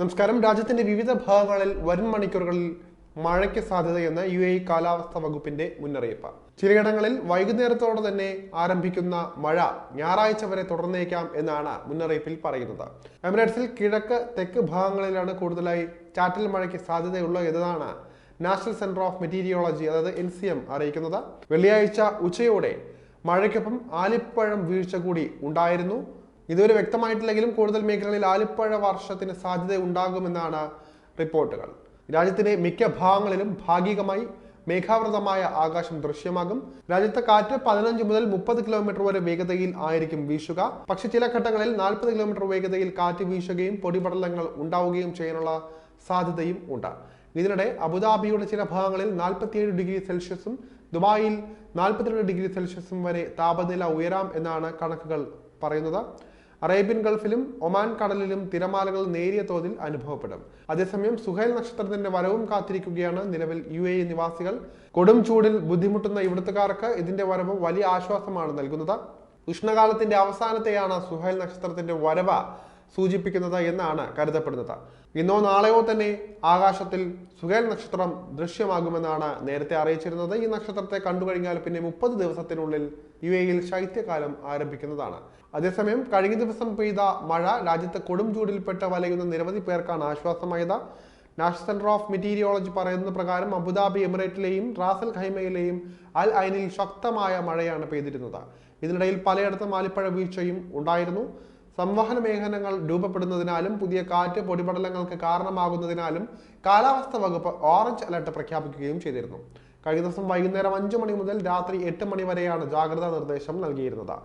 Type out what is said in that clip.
നമസ്കാരം. രാജ്യത്തിന്റെ വിവിധ ഭാഗങ്ങളിൽ വരും മണിക്കൂറുകളിൽ മഴയ്ക്ക് സാധ്യതയെന്ന് യു എ കാലാവസ്ഥാ വകുപ്പിന്റെ മുന്നറിയിപ്പ്. ചിലയിടങ്ങളിൽ വൈകുന്നേരത്തോടെ തന്നെ ആരംഭിക്കുന്ന മഴ ഞായറാഴ്ച വരെ തുടർന്നേക്കാം എന്നാണ് മുന്നറിയിപ്പിൽ പറയുന്നത്. എമിറേറ്റ്സിൽ കിഴക്ക് തെക്ക് ഭാഗങ്ങളിലാണ് കൂടുതലായി ചാറ്റൽ മഴയ്ക്ക് സാധ്യതയുള്ളത് എന്നതാണ് നാഷണൽ സെന്റർ ഓഫ് മെറ്റീരിയോളജി അതായത് എൻ സി എം അറിയിക്കുന്നത്. വെള്ളിയാഴ്ച ഉച്ചയോടെ മഴയ്ക്കൊപ്പം ആലിപ്പഴം വീഴ്ച കൂടി ഉണ്ടായിരുന്നു. ഇതുവരെ വ്യക്തമായിട്ടില്ലെങ്കിലും കൂടുതൽ മേഖലകളിൽ ആലിപ്പഴ വർഷത്തിന് സാധ്യത ഉണ്ടാകുമെന്നാണ് റിപ്പോർട്ടുകൾ. രാജ്യത്തിന്റെ മിക്ക ഭാഗങ്ങളിലും ഭാഗികമായി മേഘാവൃതമായ ആകാശം ദൃശ്യമാകും. രാജ്യത്തെ കാറ്റ് പതിനഞ്ച് മുതൽ മുപ്പത് കിലോമീറ്റർ വരെ വേഗതയിൽ ആയിരിക്കും വീശുക. പക്ഷെ ചില ഘട്ടങ്ങളിൽ നാൽപ്പത് കിലോമീറ്റർ വേഗതയിൽ കാറ്റ് വീശുകയും പൊടിപടലങ്ങൾ ഉണ്ടാവുകയും ചെയ്യാനുള്ള സാധ്യതയും ഉണ്ട്. ഇതിനിടെ അബുദാബിയുടെ ചില ഭാഗങ്ങളിൽ നാൽപ്പത്തിയേഴ് ഡിഗ്രി സെൽഷ്യസും ദുബായിൽ നാൽപ്പത്തിരണ്ട് ഡിഗ്രി സെൽഷ്യസും വരെ താപനില ഉയരാം എന്നാണ് കണക്കുകൾ പറയുന്നത്. അറേബ്യൻ ഗൾഫിലും ഒമാൻ കടലിലും തിരമാലകൾ നേരിയ തോതിൽ അനുഭവപ്പെടും. അതേസമയം സുഹൈൽ നക്ഷത്രത്തിന്റെ വരവും കാത്തിരിക്കുകയാണ് നിലവിൽ യു എ നിവാസികൾ. കൊടും ചൂടിൽ ബുദ്ധിമുട്ടുന്ന ഇവിടുത്തുകാർക്ക് ഇതിന്റെ വരവ് വലിയ ആശ്വാസമാണ് നൽകുന്നത്. ഉഷ്ണകാലത്തിന്റെ അവസാനത്തെയാണ് സുഹൈൽ നക്ഷത്രത്തിന്റെ വരവ്. സൂചിപ്പിക്കുന്നത് എന്നാണ് കരുതപ്പെടുന്നത്. ഇന്നോ നാളെയോ തന്നെ ആകാശത്തിൽ സുഹേൽ നക്ഷത്രം ദൃശ്യമാകുമെന്നാണ് നേരത്തെ അറിയിച്ചിരുന്നത്. ഈ നക്ഷത്രത്തെ കണ്ടുകഴിഞ്ഞാൽ പിന്നെ മുപ്പത് ദിവസത്തിനുള്ളിൽ യു എയിൽ ശൈത്യകാലം ആരംഭിക്കുന്നതാണ്. അതേസമയം കഴിഞ്ഞ ദിവസം പെയ്ത മഴ രാജ്യത്തെ കൊടും ചൂടിൽപ്പെട്ട് വലയുന്ന നിരവധി പേർക്കാണ് ആശ്വാസമായത്. നാഷണൽ സെന്റർ ഓഫ് മെറ്റീരിയോളജി പറയുന്ന പ്രകാരം അബുദാബി എമിറേറ്റിലെയും റാസൽ ഖൈമയിലെയും അൽ ഐനിൽ ശക്തമായ മഴയാണ് പെയ്തിരുന്നത്. ഇതിനിടയിൽ പലയിടത്തും ആലിപ്പഴ വീഴ്ചയും ഉണ്ടായിരുന്നു. സംവഹന മേഖലകൾ രൂപപ്പെടുന്നതിനാലും പുതിയ കാറ്റ് പൊടിപടലങ്ങൾക്ക് കാരണമാകുന്നതിനാലും കാലാവസ്ഥ വകുപ്പ് ഓറഞ്ച് അലർട്ട് പ്രഖ്യാപിക്കുകയും ചെയ്തിരുന്നു. കഴിഞ്ഞ ദിവസം വൈകുന്നേരം അഞ്ചു മണി മുതൽ രാത്രി എട്ട് മണി വരെയാണ് ജാഗ്രതാ നിർദ്ദേശം നൽകിയിരുന്നത്.